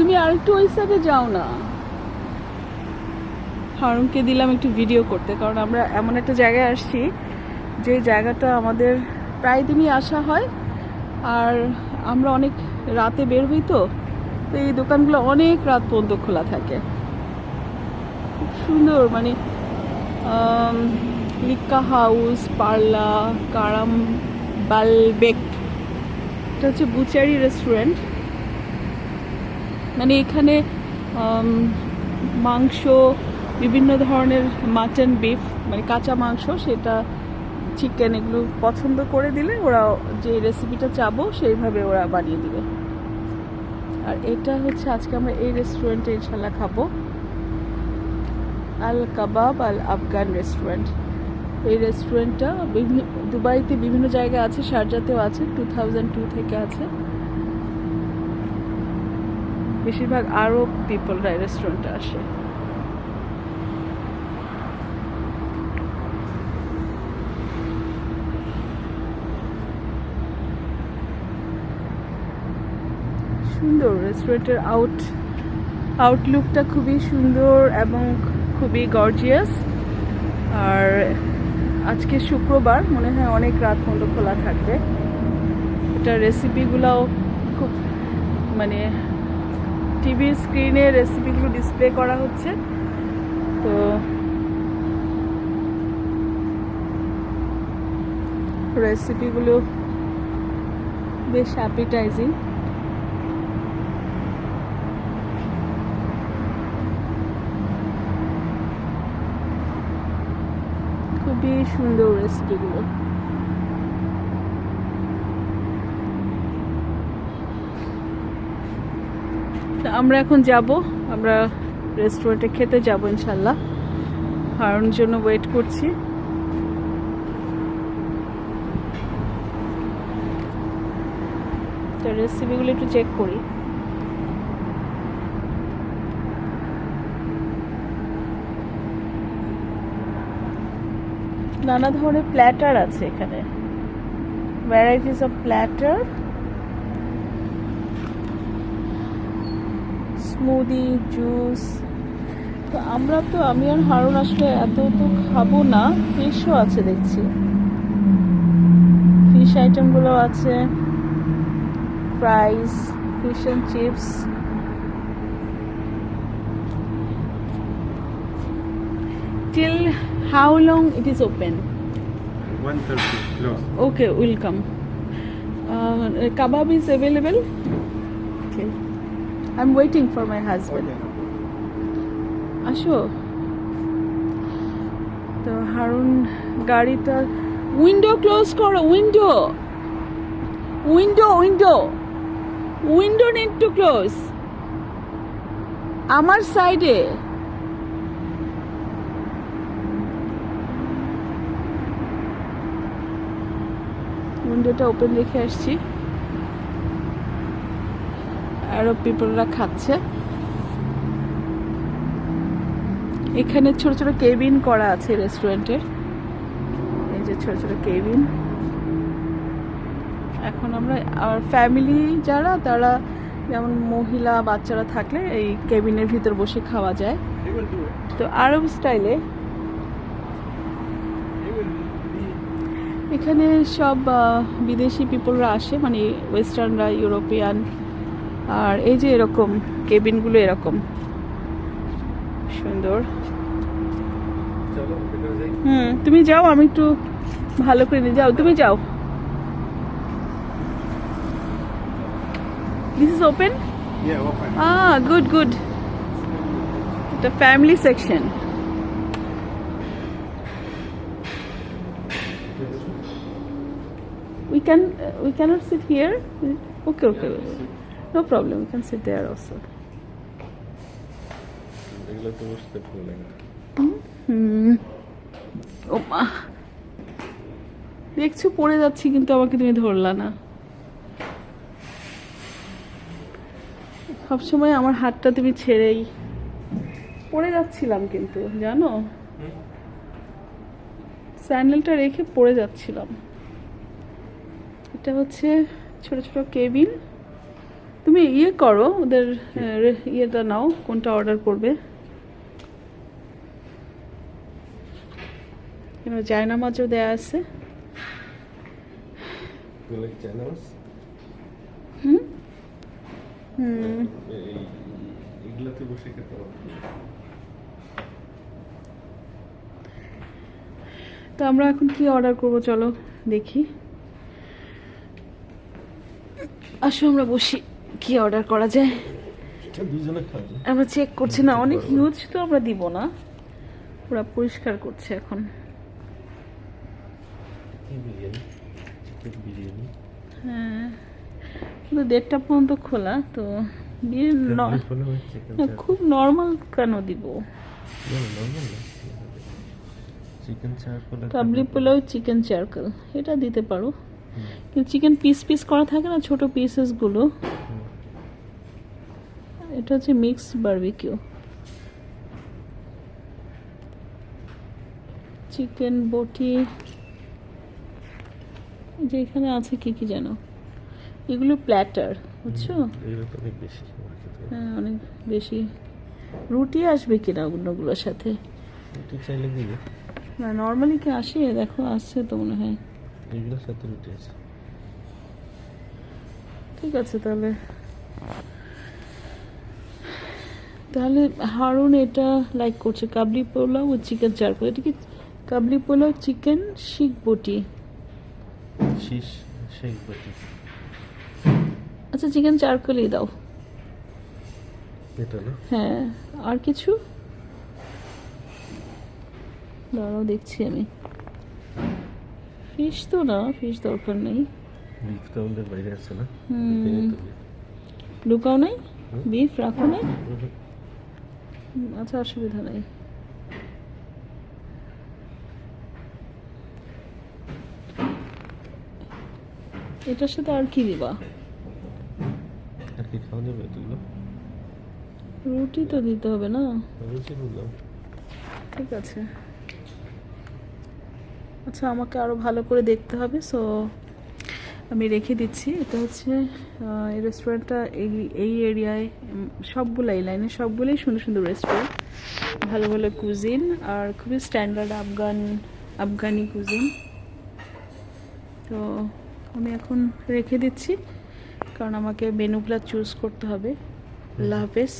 তুমি আরেকটু ওই সাইডে যাও না। হারুনকে দিলাম একটু ভিডিও করতে, কারণ আমরা এমন একটা জায়গায় আসছি, যে জায়গাটা আমাদের প্রায় দিনই আসা হয়, আর আমরা অনেক রাতে বের হই তো তো এই দোকানগুলো অনেক রাত পর্যন্ত খোলা থাকে। খুব সুন্দর মানে লিক্কা হাউস, পার্লা, কারাম, বালবেক, এটা হচ্ছে বুচারি রেস্টুরেন্ট। মানে এখানে মাংস, বিভিন্ন ধরনের মাটন বিফ মানে কাঁচা মাংস, সেটা চিকেন এগুলো পছন্দ করে দিলে ওরা যে রেসিপিটা চাবো সেইভাবে ওরা বানিয়ে দিবে। আর এটা হচ্ছে আজকে আমরা এই রেস্টুরেন্টে ইনশাল্লাহ খাব। আল কাবাব, আল আফগান রেস্টুরেন্ট এই রেস্টুরেন্টটা বিভিন্ন, দুবাইতে বিভিন্ন জায়গায় আছে শারজাতেও আছে টু থাউজেন্ড টু থেকে আছে। বেশিরভাগ আরব পিপলরা রেস্টুরেন্টে আসে। সুন্দর রেস্টুরেন্টের আউট আউটলুকটা খুবই সুন্দর এবং খুবই গর্জিয়াস আর আজকে শুক্রবার, মনে হয় অনেক রাত পর্যন্ত খোলা থাকবে। এটা রেসিপিগুলোও খুব মানে টিভির স্ক্রিনে রেসিপিগুলো ডিসপ্লে করা হচ্ছে। তো রেসিপিগুলো বেশ অ্যাপিটাইজিং খুবই সুন্দর রেসিপিগুলো। তা আমরা এখন যাব, আমরা রেস্টুরেন্টে খেতে যাব ইনশাল্লাহ হারুন জন্য ওয়েট করছি। রেসিপিগুলো একটু চেক করি। নানা ধরনের প্ল্যাটার আছে এখানে। Varieties of platter smoothie juice তো আমরা তো আমি আর হারুন আসলে এত তো খাব না ফিশও আছে দেখছি। ফিশ আইটেমগুলো আছে fries fish and chips till how long it is open okay welcome kebab is available okay i'm waiting for my husband. আসো। তো হারুন গাড়িটা উইন্ডো ক্লোজ করো window window window window need to close আমার সাইডে উইন্ডোটা open রেখে আসছি। আরব পিপলরা খাচ্ছে। এখানে ছোট ছোট কেবিন করা আছে রেস্টুরেন্টের। এই যে ছোট ছোট কেবিন। এখন আমরা, আর ফ্যামিলি যারা, তারা যেমন মহিলা, বাচ্চারা থাকলে এই কেবিনের ভিতর বসে খাওয়া যায়. তো আরব স্টাইলে। এখানে সব বিদেশি পিপলরা আসে মানে ওয়েস্টার্নরা ইউরোপিয়ান আর এই যে এরকম কেবিনগুলো এরকম। সুন্দর। হুম তুমি যাও আমি একটু ভালো করে নিয়ে যাও। তুমি যাও। This is open. Ah good good এটা family section we can uh, we cannot sit here? Okay okay. No problem we can sit there also. এগুলো তো। হুম ও মা দেখছ পড়ে যাচ্ছি কিন্তু আমাকে তুমি ধরলা না সবসময় আমার হাতটা তুমি ছেড়েই পড়ে যাচ্ছিলাম কিন্তু জানো স্যান্ডেলটা রেখে পড়ে যাচ্ছিলাম এটা হচ্ছে ছোট ছোট কেবিন তুমি ইয়ে করো ওদের ইয়েটা নাও কোনটা অর্ডার করবে। এখানে চায়না মাছও দেয়া আছে? হুম? হুম। এগুলাতে বসে খেতে তো আমরা এখন কি অর্ডার করব চলো দেখি। আসো আমরা বসি। কি অর্ডার করা যায়? আমরা চেক করছি না অনেক হিউজ তো আমরা দিব না। ওরা পরিষ্কার করছে এখন। হ্যাঁ কিন্তু দেড়টা পর্যন্ত খোলা তো ন- খুব নর্মাল কেন দিব? কাবলি পোলাও চিকেন চারকল এটা দিতে পারো। কিন্তু চিকেন পিস পিস করা থাকে না ছোট পিসেসগুলো এটা হচ্ছে মিক্স বারবিকিউ চিকেন বটি। যে এখানে আছে কি কি যেন? এগুলো প্ল্যাটার বুঝছ। হ্যাঁ অনেক বেশি। রুটি আসবে কিনা অন্যগুলোর সাথে? না নর্মালি কি আসে? দেখো আসছে তো মনে হয়। এগুলোর সাথে রুটি আছে। ঠিক আছে তাহলে। তাহলে হারুন এটা লাইক করছে কাবলি পোলাও ও চিকেন চারকো এটা কি কাবলি পোলাও চিকেন শিক বটি? শেখ আচ্ছা চিকেন চারকোলই দাও। এটা না? হ্যাঁ আর কিছু? দাঁড়াও দেখছি আমি। ফিশ তো না ফিশ দরকার নেই। বিফ তো আমাদের বাইরে আছে না? নাই? বিফ রাখো নাই? আচ্ছা অসুবিধা নেই। এটার সাথে আর কি দিবা? আর কি খাওয়া যাবে এগুলো রুটি তো দিতে হবে না? রুটি বললাম ঠিক আছে। আচ্ছা আমাকে আরও ভালো করে দেখতে হবে। সো আমি রেখে দিচ্ছি। এটা হচ্ছে এই রেস্টুরেন্টটা এই এই এরিয়ায় সবগুলো এই লাইনে সবগুলোই সুন্দর সুন্দর রেস্টুরেন্ট ভালো ভালো কুজিন আর খুবই স্ট্যান্ডার্ড আফগান, আফগানি কুজিন তো, আমি এখন রেখে দিচ্ছি, কারণ আমাকে মেনুগুলো চুজ করতে হবে। আল্লাহ হাফেজ।